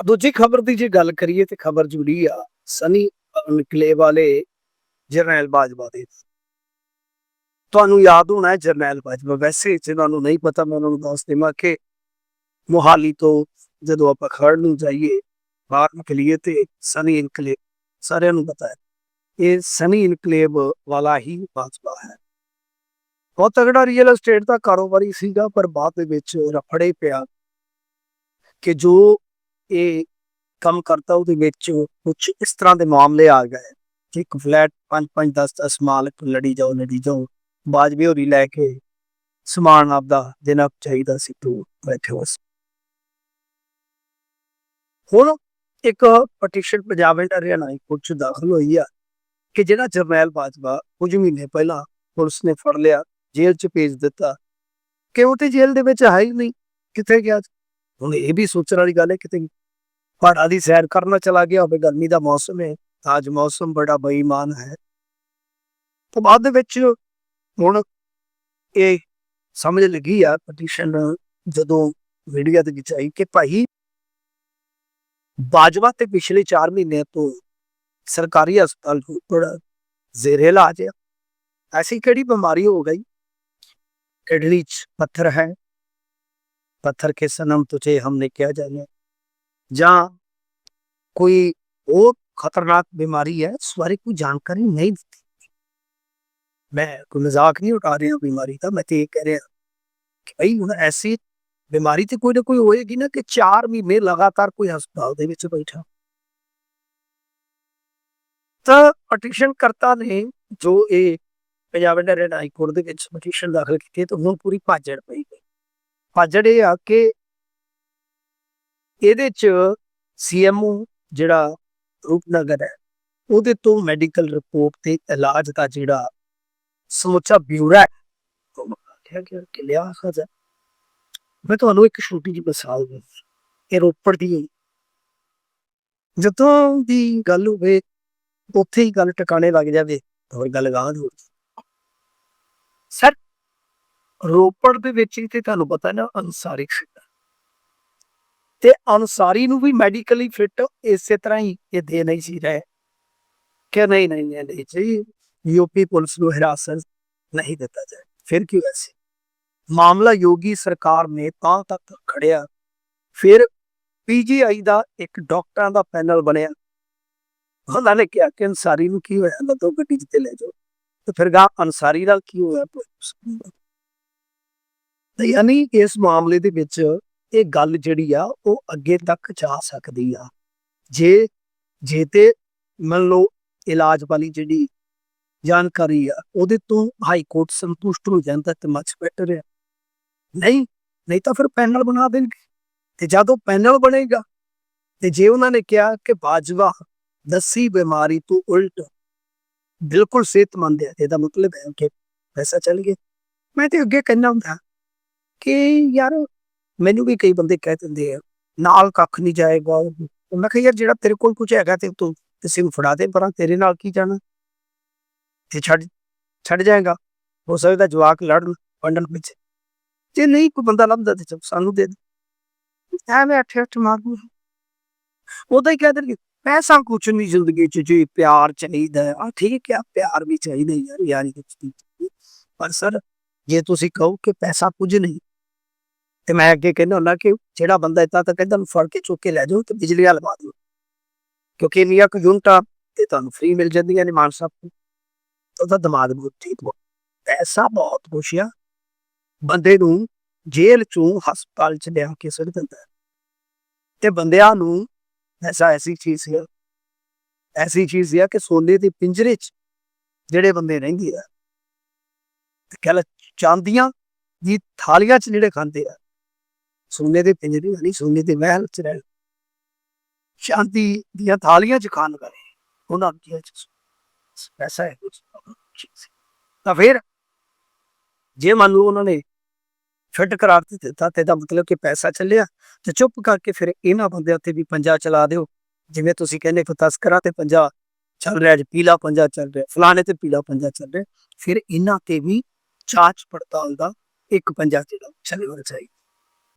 ਦੂਜੀ ਖਬਰ ਦੀ ਜੇ ਗੱਲ ਕਰੀਏ ਤੇ ਖਬਰ ਜੁੜੀ ਆ, ਸਨੀ ਨਿਕਲੇ ਵਾਲੇ ਜਰਨੈਲ ਬਾਜਵਾ ਦੇ। ਤੁਹਾਨੂੰ ਯਾਦ ਹੋਣਾ ਹੈ ਜਰਨੈਲ ਬਾਜਵਾ। ਵੈਸੇ ਜਿਹਨਾਂ ਨੂੰ ਨਹੀਂ ਪਤਾ, ਮੈਂ ਉਹਨਾਂ ਨੂੰ ਦੱਸ ਦੇਵਾਂ ਕਿ ਮੋਹਾਲੀ ਤੋਂ ਜਦੋਂ ਆਪਾਂ ਖੜ ਨੂੰ ਜਾਈਏ, ਬਾਹਰ ਨਿਕਲੀਏ ਤੇ ਸਨੀ ਇਨਕਲੇਵ ਸਾਰਿਆਂ ਨੂੰ ਪਤਾ ਹੈ, ਇਹ ਸਨੀ ਇਨਕਲੇਵ ਵਾਲਾ ਹੀ ਬਾਜਵਾ ਹੈ। ਬਹੁਤ ਤਗੜਾ ਰੀਅਲ ਏਸਟੇਟ ਦਾ ਕਾਰੋਬਾਰੀ ਸੀਗਾ, ਪਰ ਬਾਅਦ ਦੇ ਵਿੱਚ ਰਫੜੇ ਪਿਆ ਕਿ ਜੋ ਇਹ ਕੰਮ ਕਰਤਾ, ਉਹਦੇ ਵਿੱਚ ਕੁਝ ਇਸ ਤਰ੍ਹਾਂ ਦੇ ਮਾਮਲੇ ਆ ਗਏ। ਕਿ ਇੱਕ ਫਲੈਟ 5 5 10 10 ਮਾਲਕ ਲੜੀ ਜਾਓ ਲੜੀ ਜਾਓ। ਬਾਜਵੇ ਹੋਰੀ ਲੈ ਕੇ ਸਮਾਨ ਆਪਦਾ ਦੇਣਾ ਚਾਹੀਦਾ ਸੀ, ਤੂੰ ਬੈਠੇ ਹੋ ਹੁਣ ਇੱਕ petition Punjab and Haryana court ਚ ਦਾਖਲ ਹੋਈ ਆ ਕਿ ਜਿਹੜਾ ਜਰਨੈਲ ਬਾਜਵਾ ਕੁਝ ਮਹੀਨੇ ਪਹਿਲਾਂ ਪੁਲਿਸ ਨੇ ਫੜ ਲਿਆ, ਜੇਲ੍ਹ ਚ ਭੇਜ ਦਿੱਤਾ। ਕਿ ਉਹ ਤੇ ਜੇਲ੍ਹ ਦੇ ਵਿੱਚ ਹੈ ਹੀ ਨਹੀਂ? ਕਿੱਥੇ ਗਿਆ? ਹੁਣ ਇਹ ਵੀ ਸੋਚਣ ਵਾਲੀ ਗੱਲ ਹੈ ਕਿਤੇ ਪਹਾੜਾਂ ਦੀ ਸੈਰ ਕਰਨਾ ਚਲਾ ਗਿਆ ਹੋਵੇ ਗਰਮੀ ਦਾ ਮੌਸਮ ਹੈ ਅੱਜ ਮੌਸਮ ਬੜਾ ਬੇਈਮਾਨ ਹੈ ਤੋਂ ਬਾਅਦ ਦੇ ਵਿੱਚ ਹੁਣ ਇਹ ਸਮਝ ਲੱਗੀ ਆ ਪਟੀਸ਼ਨ ਜਦੋਂ ਮੀਡੀਆ ਦੇ ਵਿੱਚ ਆਈ ਕਿ ਭਾਈ ਬਾਜਵਾ ਤੇ ਪਿਛਲੇ 4 ਮਹੀਨਿਆਂ ਤੋਂ ਸਰਕਾਰੀ ਹਸਪਤਾਲ ਬੜਾ ਜ਼ੇਰੇ ਇਲਾਜ ਹੈ ਐਸੀ ਕਿਹੜੀ ਬਿਮਾਰੀ ਹੋ ਗਈ ਕਿਡਨੀ ਚ ਪੱਥਰ ਹੈ पत्थर के सनम तुझे हमने क्या जाने ਜਾਂ ਕੋਈ ਉਹ ਖਤਰਨਾਕ ਬਿਮਾਰੀ ਹੈ ਇਸ ਬਾਰੇ ਕੋਈ ਜਾਣਕਾਰੀ ਨਹੀਂ ਦਿੱਤੀ। ਮੈਂ ਕੋਈ ਮਜ਼ਾਕ ਨਹੀਂ ਉਡਾ ਰਿਹਾ ਬਿਮਾਰੀ ਦਾ, ਮੈਂ ਤੇ ਇਹ ਕਹਿ ਰਿਹਾ ਕਿ ਭਈ ਹੁਣ ਐਸੀ ਬਿਮਾਰੀ ਤੇ ਕੋਈ ਨਾ ਕੋਈ ਹੋਏਗੀ ਨਾ ਕਿ 4 ਮਹੀਨੇ ਲਗਾਤਾਰ ਕੋਈ ਹਸਪਤਾਲ ਦੇ ਵਿੱਚ ਬੈਠਾ। ਤਾਂ ਪਟੀਸ਼ਨ ਕਰਤਾ ਨੇ ਜੋ ਇਹ Punjab and Haryana high court ਦੇ ਵਿੱਚ ਪਟੀਸ਼ਨ ਦਾਖਲ ਕੀਤੀ ਹੈ, ਤਾਂ ਹੁਣ ਪੂਰੀ ਭਾਜੜ ਪਈ। ਗਈ ਭਾਜੜ ਇਹ ਆ ਕਿ ਇਹਦੇ ਚ ਸੀਐਮਓ ਜਿਹੜਾ ਰੂਪਨਗਰ ਹੈ, ਉਹਦੇ ਤੋਂ ਮੈਡੀਕਲ ਰਿਪੋਰਟ ਤੇ ਇਲਾਜ ਦਾ ਜਿਹੜਾ ਸਮੁੱਚਾ ਬਿਊਰਾ ਹੈ ਗਿਆ ਕਿ ਲਿਆ ਖਜ਼ਾ ਮੈਂ ਤੁਹਾਨੂੰ ਇੱਕ ਛੋਟੀ ਜਿਹੀ ਮਿਸਾਲ ਦੇ ਇਹ ਰੋਪੜ ਦੀ ਜਦੋਂ ਦੀ ਗੱਲ ਹੋਵੇ, ਉੱਥੇ ਹੀ ਗੱਲ ਟਿਕਾਣੇ ਲੱਗ ਜਾਵੇ, ਹੋਰ ਗੱਲ ਗਾਂ ਹੋ ਸਰ, ਰੋਪੜ ਦੇ ਵਿੱਚ ਹੀ ਤੇ ਤੁਹਾਨੂੰ ਪਤਾ ਨਾ ਅਨਸਾਰੀ ਤੇ ਅਨਸਾਰੀ ਨੂੰ ਵੀ ਮੈਡੀਕਲੀ ਫਿੱਟ ਇਸੇ ਤਰ੍ਹਾਂ ਹੀ ਇਹ ਦੇ ਨਹੀਂ ਸੀ ਰਹੇ। ਕਿ ਨਹੀਂ ਨਹੀਂ ਨਹੀਂ ਜੀ ਯੂਪੀ ਪੁਲਿਸ ਨੂੰ ਹਿਰਾਸਤ ਨਹੀਂ ਦਿੱਤਾ ਜਾਏ। ਫਿਰ ਕਿਉਂ ਐਸੇ? ਮਾਮਲਾ ਯੋਗੀ ਸਰਕਾਰ ਨੇ ਤਾਂ ਤੱਕ ਖੜਿਆ। ਫਿਰ ਪੀਜੀਆਈ ਦਾ ਇੱਕ ਡਾਕਟਰਾਂ ਦਾ ਪੈਨਲ ਬਣਿਆ। ਉਹਨਾਂ ਨੇ ਕਿਹਾ ਕਿ ਅਨਸਾਰੀ ਨੂੰ ਕੀ ਹੋਇਆ? ਦੋ ਗੱਡੀ 'ਚ ਤੇ ਲੈ ਜਾਓ। ਤੇ ਫਿਰ ਗਾ ਅਨਸਾਰੀ ਨਾਲ ਕੀ ਹੋਇਆ? ਤੇ ਯਾਨੀ ਇਸ ਮਾਮਲੇ ਦੇ ਵਿੱਚ ਇਹ ਗੱਲ ਜਿਹੜੀ ਆ, ਉਹ ਅੱਗੇ ਤੱਕ ਜਾ ਸਕਦੀ ਆ। ਜੇ ਜੇ ਤੇ ਮੰਨ ਲਓ ਇਲਾਜ ਵਾਲੀ ਜਿਹੜੀ ਜਾਣਕਾਰੀ ਆ, ਉਹਦੇ ਤੋਂ ਹਾਈ ਕੋਰਟ ਸੰਤੁਸ਼ਟ ਹੋ ਜਾਂਦਾ ਤੇ ਮੱਚ ਬੈਟਰ ਹੈ ਨਹੀਂ ਨਹੀਂ ਤਾਂ ਫਿਰ ਪੈਨਲ ਬਣਾ ਦੇਣਗੇ। ਤੇ ਜਦੋਂ ਪੈਨਲ ਬਣੇਗਾ, ਤੇ ਜੇ ਉਹਨਾਂ ਨੇ ਕਿਹਾ ਕਿ ਬਾਜਵਾ ਦੱਸੀ ਬਿਮਾਰੀ ਤੋਂ ਉਲਟ ਬਿਲਕੁਲ ਸਿਹਤਮੰਦ ਹੈ ਇਹਦਾ ਮਤਲਬ ਹੈ ਕਿ ਪੈਸਾ ਚੱਲ ਗਿਆ। ਮੈਂ ਤੇ ਅੱਗੇ ਕਹਿਣਾ ਹੁੰਦਾ ਕਿ ਯਾਰ ਮੈਨੂੰ ਵੀ ਕਈ ਬੰਦੇ ਕਹਿ ਦਿੰਦੇ ਆ, ਨਾਲ ਕੱਖ ਨਹੀਂ ਜਾਏਗਾ। ਉਹ ਮੈਂ ਕਿਹਾ, ਯਾਰ ਜਿਹੜਾ ਤੇਰੇ ਕੋਲ ਕੁਝ ਹੈਗਾ ਤੇ ਤੂੰ ਕਿਸੇ ਨੂੰ ਫੜਾ ਦੇ, ਪਰ ਤੇਰੇ ਨਾਲ ਕੀ ਜਾਣਾ? ਤੇ ਛੱਡ ਛੱਡ ਜਾਏਗਾ। ਹੋ ਸਕਦਾ ਜਵਾਕ ਲੜਨ, ਵੰਡਣ ਵਿੱਚ। ਜੇ ਨਹੀਂ, ਕੋਈ ਬੰਦਾ ਲੱਭਦਾ ਤੇ ਚੁੱਪ ਸਾਨੂੰ ਦੇ ਦੇ। ਐਵੇਂ ਅੱਠੇ ਅੱਠ ਮਾਰੂ ਉਹਦਾ ਹੀ ਕਹਿ ਦੇਣਗੇ, ਪੈਸਾ ਕੁਛ ਨਹੀਂ ਜ਼ਿੰਦਗੀ ਚ, ਜੀ ਪਿਆਰ ਚਾਹੀਦਾ ਹੈ। ਆ ਠੀਕ ਹੈ ਪਿਆਰ ਵੀ ਚਾਹੀਦਾ ਯਾਰ, ਯਾਰੀ ਕੁਛ ਨਹੀਂ ਪਰ ਸਰ, ਜੇ ਤੁਸੀਂ ਕਹੋ ਕਿ ਪੈਸਾ ਕੁਝ ਨਹੀਂ ਤੇ ਮੈਂ ਅੱਗੇ ਕਹਿੰਦਾ ਹੁੰਦਾ ਕਿ ਜਿਹੜਾ ਬੰਦਾ ਇਤਾਂ ਤਾਂ ਕਹਿੰਦਾ ਨੂੰ ਫੜ ਕੇ ਚੁੱਕ ਕੇ ਲੈ ਜਾਓ ਤੇ ਬਿਜਲੀ ਵਾਲਾ ਲਵਾ ਦਿਓ। ਕਿਉਂਕਿ ਇੰਨੀਆਂ ਕੁ ਯੂਨਿਟਾਂ ਤੇ ਤੁਹਾਨੂੰ ਫ੍ਰੀ ਮਿਲ ਜਾਂਦੀਆਂ ਨੇ ਮਾਨ ਸਾਹਿਬ ਨੂੰ ਉਹਦਾ ਦਿਮਾਗ ਬਹੁਤ ਠੀਕ ਹੋ ਪੈਸਾ ਬਹੁਤ ਕੁਛ ਆ। ਬੰਦੇ ਨੂੰ ਜੇਲ੍ਹ ਚੋਂ ਹਸਪਤਾਲ ਚ ਲਿਆ ਕੇ ਸੁੱਟ ਦਿੰਦਾ ਤੇ ਬੰਦਿਆਂ ਨੂੰ ਐਸਾ ਐਸੀ ਚੀਜ਼ ਹੈ ਐਸੀ ਚੀਜ਼ ਹੈ ਕਿ ਸੋਨੇ ਦੇ ਪਿੰਜਰੇ 'ਚ ਜਿਹੜੇ ਬੰਦੇ ਰਹਿੰਦੇ ਆ, ਤੇ ਕਹਿ ਚਾਂਦੀਆਂ ਦੀ ਥਾਲੀਆਂ 'ਚ ਜਿਹੜੇ ਖਾਂਦੇ ਆ। ਸੋਨੇ ਦੇ ਪਿੰਜਰੇ ਨਹੀਂ ਸੋਨੇ ਦੇ ਮਹਿਲ 'ਚ ਰਹਿਣ ਸ਼ਾਂਤੀ ਦੀਆਂ ਥਾਲੀਆਂ 'ਚ ਖਾਣ ਕਰੇ, ਉਹਨਾਂ ਦੀਆਂ 'ਚ ਪੈਸਾ ਹੈ ਤਾਂ ਫਿਰ ਜੇ ਮੰਨ ਲਓ ਉਹਨਾਂ ਨੇ ਫਿੱਟ ਕਰਾਰ ਤੇ ਦਿੱਤਾ, ਤੇ ਦਾ ਮਤਲਬ ਕਿ ਪੈਸਾ ਚੱਲਿਆ, ਤੇ ਚੁੱਪ ਕਰਕੇ ਫਿਰ ਇਹਨਾਂ ਬੰਦਿਆਂ ਤੇ ਵੀ ਪੰਜਾ ਚਲਾ ਦਿਓ। ਜਿਵੇਂ ਤੁਸੀਂ ਕਹਿੰਦੇ ਕਿ ਤਸਕਰਾਂ ਤੇ ਪੰਜਾ ਚੱਲ ਰਿਹਾ ਜੀ ਪੀਲਾ ਪੰਜਾ ਚੱਲ ਰਿਹਾ, ਫਲਾਣੇ ਤੇ ਪੀਲਾ ਪੰਜਾ ਚੱਲ ਰਿਹਾ, ਫਿਰ ਇਹਨਾਂ ਤੇ ਵੀ ਚਾਚ ਪੜਤਾਲ ਦਾ ਇੱਕ ਪੰਜਾ ਜਿਹੜਾ ਚੱਲਣਾ ਚਾਹੀਦਾ।